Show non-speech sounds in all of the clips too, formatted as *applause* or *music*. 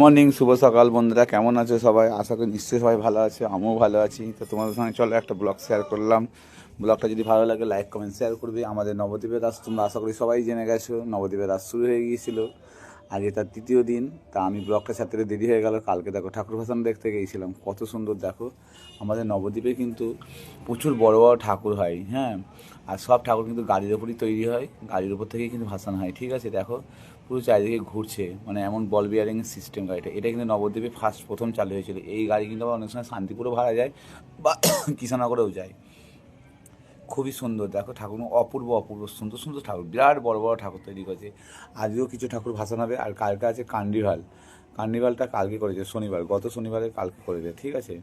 Morning শুভ সকাল বন্ধুরা, কেমন আছে সবাই? আশা করি নিশ্চয়ই সবাই ভালো আছে, আমিও ভালো আছি। তো তোমাদের সঙ্গে চলো একটা ব্লগ শেয়ার করলাম। ব্লগটা যদি ভালো লাগে লাইক কমেন্ট শেয়ার করবে। আমাদের নবদ্বীপের রাস তোমরা আশা করি সবাই জেনে গেছো, নবদ্বীপের রাস শুরু হয়ে গিয়েছিল। আজকে তার তৃতীয় দিন, তা আমি ব্লগটা সাথে দেরি হয়ে গেল। কালকে দেখো ঠাকুর ভাসান দেখতে গিয়েছিলাম, কত সুন্দর দেখো। আমাদের নবদ্বীপে কিন্তু প্রচুর বড় বড় ঠাকুর হয় হ্যাঁ। আর সব ঠাকুর কিন্তু গাড়ির ওপরই তৈরি হয়, গাড়ির ওপর থেকেই কিন্তু ভাসান হয়, ঠিক আছে? দেখো, পুরো চারিদিকে ঘুরছে মানে এমন বল বিয়ারিং সিস্টেম গাড়িটা। এটা কিন্তু নবদ্বীপে ফার্স্ট প্রথম চালু হয়েছিল। এই গাড়ি কিন্তু আবার অনেক সময় শান্তিপুরও ভাড়া যায় বা *coughs* কৃষ্ণনগরেও যায়। খুবই সুন্দর। দেখো ঠাকুর অপূর্ব অপূর্ব, সুন্দর সুন্দর ঠাকুর। বিরাট বড় বড় ঠাকুর তৈরি করেছে। আজও কিছু ঠাকুর ভাসান হবে। আর কালকে আছে কান্ডিভাল কান্ডিভালটা কালকে করেছে, শনিবার, গত শনিবারে কালকে করেছে, ঠিক আছে?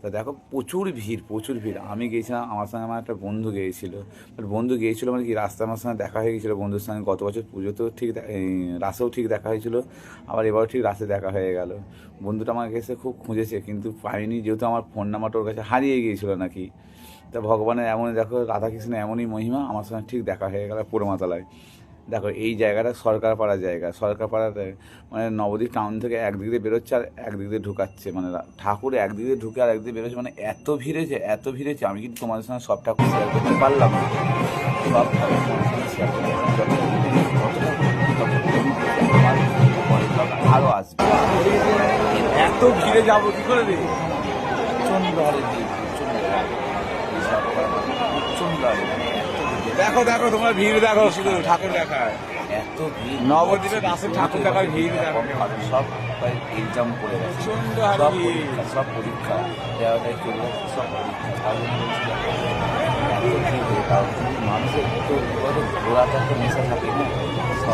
তা দেখো, প্রচুর ভিড় প্রচুর ভিড়। আমি গিয়েছিলাম, আমার সঙ্গে আমার একটা বন্ধু গিয়েছিল। বাট বন্ধু গিয়েছিল মানে কি রাস্তা আমার সঙ্গে দেখা হয়ে গেছিল বন্ধুর সঙ্গে। গত বছর পুজোতেও ঠিক রাসেও ঠিক দেখা হয়েছিল, আবার এবারও ঠিক রাসে দেখা হয়ে গেল। বন্ধুটা আমাকে এসে খুব খুঁজেছে, কিন্তু পাইনি, যেহেতু আমার ফোন নাম্বারটা ওর কাছে হারিয়ে গিয়েছিল নাকি। তা ভগবানের এমন দেখো, রাধাকৃষ্ণের এমনই মহিমা, আমার সঙ্গে ঠিক দেখা হয়ে গেল পুরোমাতলায়। দেখো, এই জায়গাটা সরকার পাড়া জায়গা। সরকার পাড়াতে মানে নবদ্বীপ টাউন থেকে একদিক দিয়ে বেরোচ্ছে আর একদিক দিয়ে ঢুকাচ্ছে। মানে ঠাকুর একদিক দিয়ে ঢুকে আর একদিকে বেরোচ্ছে। মানে এত ভিড়েছে এত ভিড়েছে আমি কিন্তু তোমাদের সঙ্গে সব ঠাকুর শেয়ার করতে পারলাম। না সব ঠাকুর আরও আসবে। এত ভিড়ে যাব কি করে প্রচণ্ড দেখো দেখো তোমার ভিড় দেখো শুধু ঠাকুর দেখায়। এত ভিড়। নবদ্বীপে রাসের ঠাকুর দেখার ভিড় দেখো। সব এক্সাম করে গেছে। প্রচণ্ড সব পরীক্ষা দেওয়াটাই চলে সব পরীক্ষা। হয়ে মানুষের তো ঘোরাটা একটা নেশা থাকে না?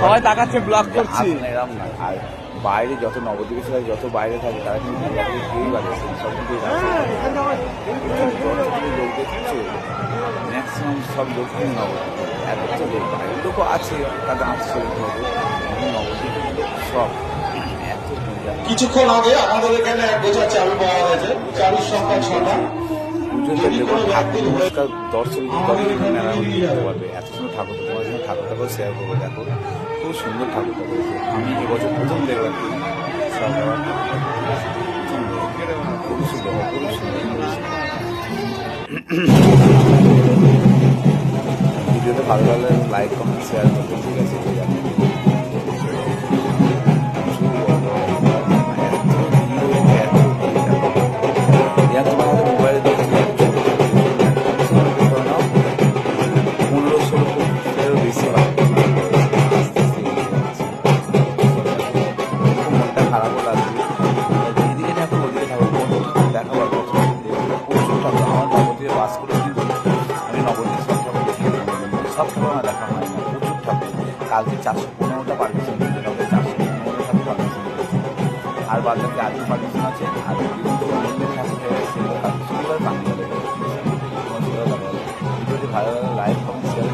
সবাই তাকাচ্ছে ব্লগ করছি। এরম না। আর বাইরে যত নবদ্বীপের ছেলে যত বাইরে থাকে তারা কিন্তু কেউই বাজে সব কিন্তু দেখছে। ম্যাক্সিমাম সব লোক নবদ্বীপ এত তো লোক লোকও আছে তাদের আসছে নবদ্বীপ নবদ্বীপের সব কিছুক্ষণ আগে আমাদের এখানে এক বোঝা চাবি পাওয়া গেছে চাবির সংখ্যা ছটা। পুজোতে দেখুন ঠাকুর নমস্কার দর্শন দর্শন করতে পারবে এত সুন্দর ঠাকুর তোমার জন্য ঠাকুরটাকেও শেয়ার করব দেখো। খুব সুন্দর করেছে আমি এবছর প্রথম দেখলাম। খুব সুন্দর খুব সুন্দর। ভালো লাগলে লাইক কমেন্ট শেয়ার করবে ঠিক আছে আমি নবদ্বীপ সব ঠাকুর আমার দেখা হয় না, প্রচুর ঠাকুর কালকে চারশো পনেরোটা পারমিশন দিতে হবে চারশো পনেরোটা পারমিশন আর বাদ বাকি আজকে পারমিশন আছে, আর ভালো লাগে লাইক কমেন্ট শেয়ার।